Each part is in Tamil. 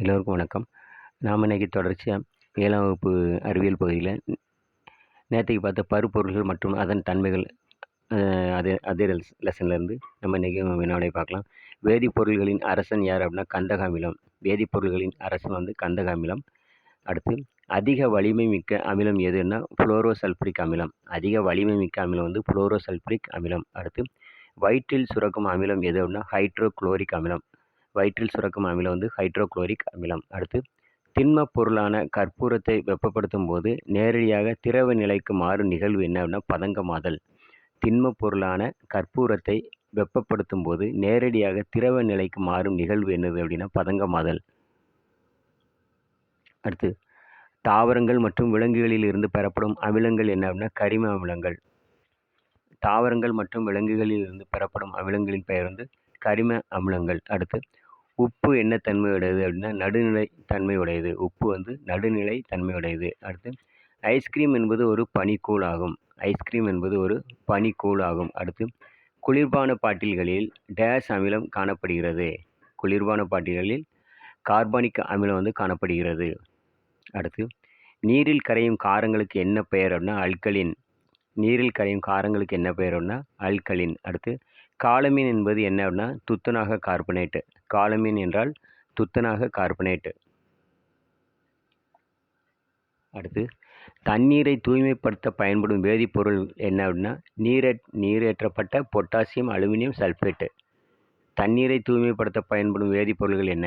எல்லோருக்கும் வணக்கம். நாம் இன்றைக்கி தொடர்ச்சியாக ஏழாம் வகுப்பு அறிவியல் பகுதியில் நேற்றுக்கு பார்த்த பருப்பொருள்கள் மற்றும் அதன் தன்மைகள் அதே அதே லெசன்லேருந்து நம்ம இன்றைக்கி வினாவிடை பார்க்கலாம். வேதிப்பொருள்களின் அரசன் யார் அப்படின்னா கந்தகாமிலம். வேதிப்பொருள்களின் அரசன் வந்து கந்தகாமிலம். அடுத்து அதிக வலிமை மிக்க அமிலம் எதுன்னா புளோரோசல்ஃபரிக் அமிலம். அதிக வலிமை மிக்க அமிலம் வந்து புளோரோசல்ஃபரிக் அமிலம். அடுத்து வயிற்றில் சுரக்கும் அமிலம் எது அப்படின்னா ஹைட்ரோக்ளோரிக் அமிலம். வயிற்றில் சுரக்கும் அமிலம் வந்து ஹைட்ரோக்ளோரிக் அமிலம். அடுத்து திண்மப் பொருளான கற்பூரத்தை வெப்பப்படுத்தும் போது நேரடியாக திரவ நிலைக்கு மாறும் நிகழ்வு என்ன அப்படின்னா பதங்கமாதல். திண்மப் பொருளான கற்பூரத்தை வெப்பப்படுத்தும் போது நேரடியாக திரவ நிலைக்கு மாறும் நிகழ்வு என்னது அப்படின்னா பதங்கமாதல். அடுத்து தாவரங்கள் மற்றும் விலங்குகளில் இருந்து பெறப்படும் அமிலங்கள் என்ன அப்படின்னா கரிம அமிலங்கள். தாவரங்கள் மற்றும் விலங்குகளில் இருந்து பெறப்படும் அமிலங்களின் பெயர் வந்து கரிம அமிலங்கள். அடுத்து உப்பு என்ன தன்மை உடையது அப்படின்னா நடுநிலை தன்மை உடையது உப்பு வந்து நடுநிலை தன்மை உடையது அடுத்து ஐஸ்கிரீம் என்பது ஒரு பனிக்கூழ் ஆகும். ஐஸ்கிரீம் என்பது ஒரு பனிக்கூழ் ஆகும். அடுத்து குளிர்பான பாட்டில்களில் டேஸ் அமிலம் காணப்படுகிறது. குளிர்பான பாட்டில்களில் கார்பானிக் அமிலம் வந்து காணப்படுகிறது. அடுத்து நீரில் கரையும் காரங்களுக்கு என்ன பெயர் அப்படின்னா அல்கலின் நீரில் கரையும் காரங்களுக்கு என்ன பெயர் அப்படின்னா அல்கலின் அடுத்து காலமீன் என்பது என்ன அப்படின்னா துத்தநாக கார்பனேட்டு காலமீன் என்றால் துத்தநாக கார்பனேட்டு. அடுத்து தண்ணீரை தூய்மைப்படுத்த பயன்படும் வேதிப்பொருள் என்ன அப்படின்னா நீரே நீரேற்றப்பட்ட பொட்டாசியம் அலுமினியம் சல்ஃபேட்டு தண்ணீரை தூய்மைப்படுத்த பயன்படும் வேதிப்பொருள்கள் என்ன?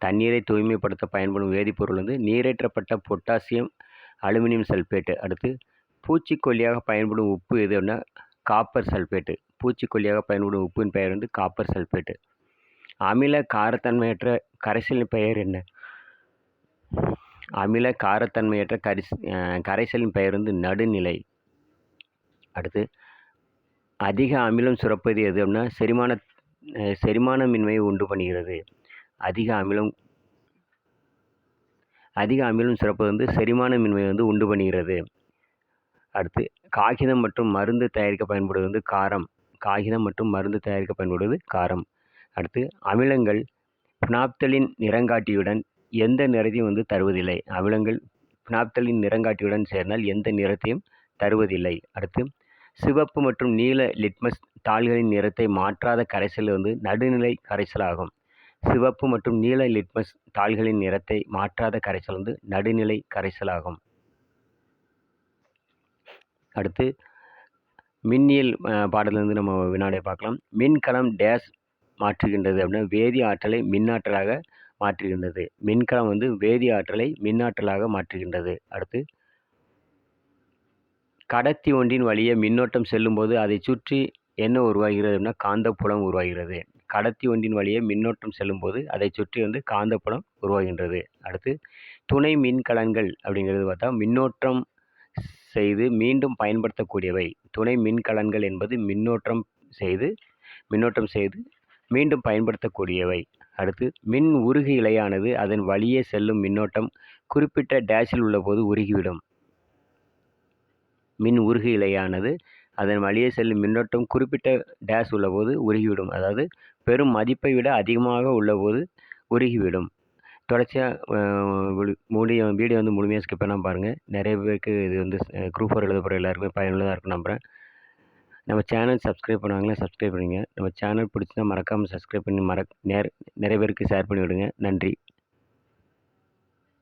தண்ணீரை தூய்மைப்படுத்த பயன்படும் வேதிப்பொருள் வந்து நீரேற்றப்பட்ட பொட்டாசியம் அலுமினியம் சல்ஃபேட்டு அடுத்து பூச்சிக்கொல்லியாக பயன்படும் உப்பு எது அப்படின்னா காப்பர் சல்பேட்டு. பூச்சிக்கொல்லியாக பயன்படும் உப்பின் பெயர் வந்து காப்பர் சல்பேட்டு. அமில காரத்தன்மையற்ற கரைசலின் பெயர் என்ன? அமில காரத்தன்மையற்ற கரிஸ் கரைசலின் பெயர் வந்து நடுநிலை. அடுத்து அதிக அமிலம் சுரப்பது எது அப்படின்னா செரிமான செரிமானமின்மையை உண்டு பண்ணுகிறது. அதிக அமிலம் அதிக அமிலம் சுரப்பது வந்து செரிமானமின்மை வந்து உண்டு பண்ணுகிறது. அடுத்து காகிதம் மற்றும் மருந்து தயாரிக்க பயன்படுவது வந்து காரம். காகிதம் மற்றும் மருந்து தயாரிக்க பயன்படுவது காரம். அடுத்து அமிலங்கள் பினாப்தலின் நிறங்காட்டியுடன் எந்த நிறத்தையும் வந்து தருவதில்லை. அமிலங்கள் பினாப்தலின் நிறங்காட்டியுடன் சேர்ந்தால் எந்த நிறத்தையும் தருவதில்லை. அடுத்து சிவப்பு மற்றும் நீல லிட்மஸ் தாள்களின் நிறத்தை மாற்றாத கரைசல் வந்து நடுநிலை கரைசலாகும் சிவப்பு மற்றும் நீல லிட்மஸ் தாள்களின் நிறத்தை மாற்றாத கரைசல் வந்து நடுநிலை கரைசலாகும் அடுத்து மின்னியல் பாடலேருந்து நம்ம வினாடியை பார்க்கலாம். மின்கலம் டேஸ் மாற்றுகின்றது அப்படின்னா வேதி ஆற்றலை மின்னாற்றலாக மாற்றுகின்றது. மின்கலம் வந்து வேதி ஆற்றலை மின்னாற்றலாக மாற்றுகின்றது. அடுத்து கடத்தி ஒன்றின் வழியே மின்னோட்டம் செல்லும்போது அதை சுற்றி என்ன உருவாகிறது அப்படின்னா காந்தப்புலம் உருவாகிறது. கடத்தி ஒன்றின் வழியே மின்னோட்டம் செல்லும்போது அதை சுற்றி வந்து காந்தப்புலம் உருவாகின்றது. அடுத்து துணை மின்கலன்கள் அப்படிங்கிறது பார்த்தா மின்னோட்டம் செய்து மீண்டும் பயன்படுத்தக்கூடியவை. துணை மின்கலன்கள் என்பது மின்னோட்டம் செய்து மின்னோட்டம் செய்து மீண்டும் பயன்படுத்தக்கூடியவை. அடுத்து மின் உருகு இலையானது அதன் வழியே செல்லும் மின்னோட்டம் குறிப்பிட்ட டேஷில் உள்ளபோது உருகிவிடும். மின் உருகு இலையானது அதன் வழியே செல்லும் மின்னோட்டம் குறிப்பிட்ட டேஷ் உள்ளபோது உருகிவிடும். அதாவது பெரும் மதிப்பை விட அதிகமாக உள்ளபோது உருகிவிடும். தொடர்ச்சியாக மூடி வீடியோ வந்து முழுமையாக ஸ்கிப் பண்ணாமல் பாருங்கள் நிறைய பேருக்கு இது வந்து குரூப் ஃபோர் எழுத போகிற எல்லாருக்குமே பயனுள்ளதாக இருக்கும் நம்புகிறேன் நம்ம சேனல் சப்ஸ்கிரைப் பண்ணுவாங்களே சப்ஸ்கிரைப் பண்ணுங்க நம்ம சேனல் பிடிச்சினா மறக்காமல் சப்ஸ்கிரைப் பண்ணி மற நேர் நிறைய பேருக்கு ஷேர் பண்ணி விடுங்க நன்றி.